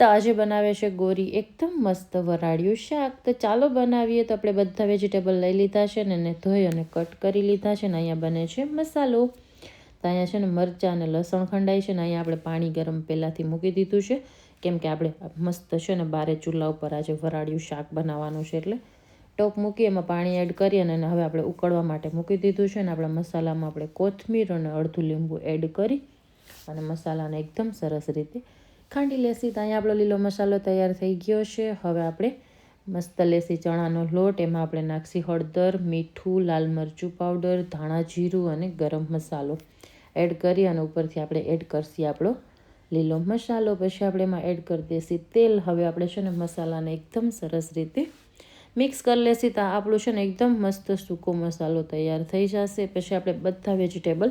તો આજે બનાવે છે ગોરી એકદમ મસ્ત વરાળિયું શાક. તો ચાલો બનાવીએ. તો આપણે બધા વેજીટેબલ લઈ લીધા છે ને એને ધોઈ અને કટ કરી લીધા છે ને અહીંયા બને છે મસાલો. તો અહીંયા છે ને મરચાં અને લસણ ખંડાય છે ને અહીંયા આપણે પાણી ગરમ પહેલાંથી મૂકી દીધું છે. કેમ કે આપણે મસ્ત છે ને બારે ચૂલા ઉપર આજે વરાળિયું શાક બનાવવાનું છે એટલે ટોપ મૂકી એમાં પાણી એડ કરી અને હવે આપણે ઉકળવા માટે મૂકી દીધું છે ને આપણા મસાલામાં આપણે કોથમીર અને અડધું લીંબુ એડ કરી અને મસાલાને એકદમ સરસ રીતે ખાંડી લેસી તો અહીંયા આપણો લીલો મસાલો તૈયાર થઈ ગયો છે. હવે આપણે મસ્ત લેસી ચણાનો લોટ, એમાં આપણે નાખશી હળદર, મીઠું, લાલ મરચું પાવડર ધાણા જીરું અને ગરમ મસાલો એડ કરી અને ઉપરથી આપણે એડ કરશી આપણો લીલો મસાલો. પછી આપણે એમાં એડ કરી દેશી તેલ. હવે આપણે છે ને મસાલાને એકદમ સરસ રીતે મિક્સ કરી લેશી. તો આપણું છે ને એકદમ મસ્ત સૂકો મસાલો તૈયાર થઈ જશે. પછી આપણે બધા વેજીટેબલ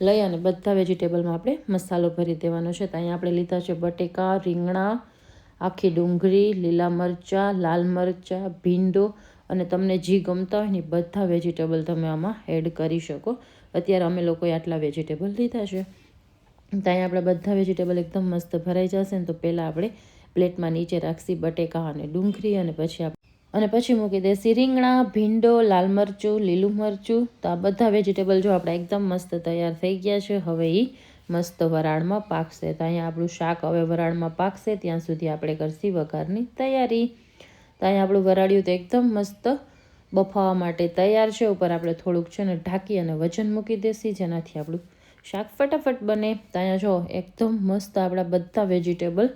લઈ અને બધા વેજીટેબલમાં આપણે મસાલો ભરી દેવાનો છે. તો અહીંયા આપણે લીધા છે બટેકા, રીંગણા, આખી ડુંગળી, લીલા મરચાં, લાલ મરચાં, ભીંડો અને તમને જે ગમતા હોય ને બધા વેજીટેબલ તમે આમાં એડ કરી શકો. અત્યારે અમે લોકોએ આટલા વેજીટેબલ લીધા છે. તો અહીંયા આપણે બધા વેજીટેબલ એકદમ મસ્ત ભરાઈ જશે ને તો પહેલાં આપણે પ્લેટમાં નીચે રાખશી બટેકા અને ડુંગળી અને પછી અને પછી મૂકી દેશી રીંગણા ભીંડો, લાલ મરચું, લીલું મરચું. તો આ બધા વેજીટેબલ જો આપણે એકદમ મસ્ત તૈયાર થઈ ગયા છે, હવે એ મસ્ત વરાળમાં પાકશે. તો અહીંયા આપણું શાક હવે વરાળમાં પાકશે, ત્યાં સુધી આપણે કરશી વઘારની તૈયારી. તો અહીંયા આપણું વરાળ્યું તો એકદમ મસ્ત બફાવા માટે તૈયાર છે. ઉપર આપણે થોડુંક છે ને ઢાંકી અને વજન મૂકી દેસી જેનાથી આપણું શાક ફટાફટ બને. તો અહીંયા જો, એકદમ મસ્ત આપણા બધા વેજીટેબલ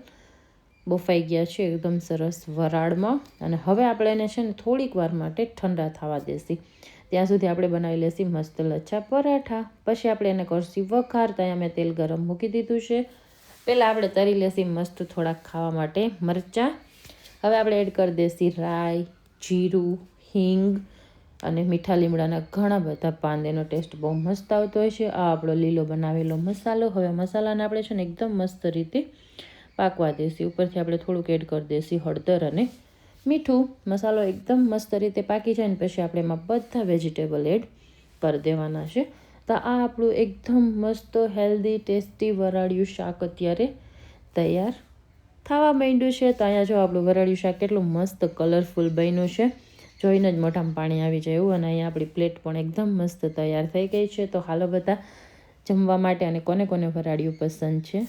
બફાઈ ગયા છે એકદમ સરસ વરાળમાં. અને હવે આપણે એને છે ને થોડીક વાર માટે ઠંડા થવા દેશી. ત્યાં સુધી આપણે બનાવી લેશી મસ્ત લચ્છા પરાઠા. પછી આપણે એને કરશી વઘાર. ત્યાં મેં તેલ ગરમ મૂકી દીધું છે. પહેલાં આપણે તરી લેશી મસ્ત થોડાક ખાવા માટે મરચાં. હવે આપણે એડ કરી દેસી રાઈ, જીરું, હિંગ અને મીઠા લીમડાના ઘણા બધા પાન એનો ટેસ્ટ બહુ મસ્ત આવતો હોય છે. આ આપણો લીલો બનાવેલો મસાલો. હવે મસાલાને આપણે છે ને એકદમ મસ્ત રીતે પાકવા દેશી ઉપરથી આપણે થોડુંક એડ કરી દેશી હળદર અને મીઠું. મસાલો એકદમ મસ્ત રીતે પાકી જાય ને પછી આપણે એમાં બધા વેજીટેબલ એડ કરી દેવાના છે. તો આ આપણું એકદમ મસ્ત હેલ્ધી ટેસ્ટી વરાળિયું શાક અત્યારે તૈયાર થવા માંડ્યું છે. તો અહીંયા જો આપણું વરાળિયું શાક કેટલું મસ્ત કલરફુલ બન્યું છે. જોઈને જ મોઢામાં પાણી આવી જાય એવું. અને અહીંયા આપણી પ્લેટ પણ એકદમ મસ્ત તૈયાર થઈ ગઈ છે. તો હાલો બધા જમવા માટે અને કોને કોને વરાળિયું પસંદ છે?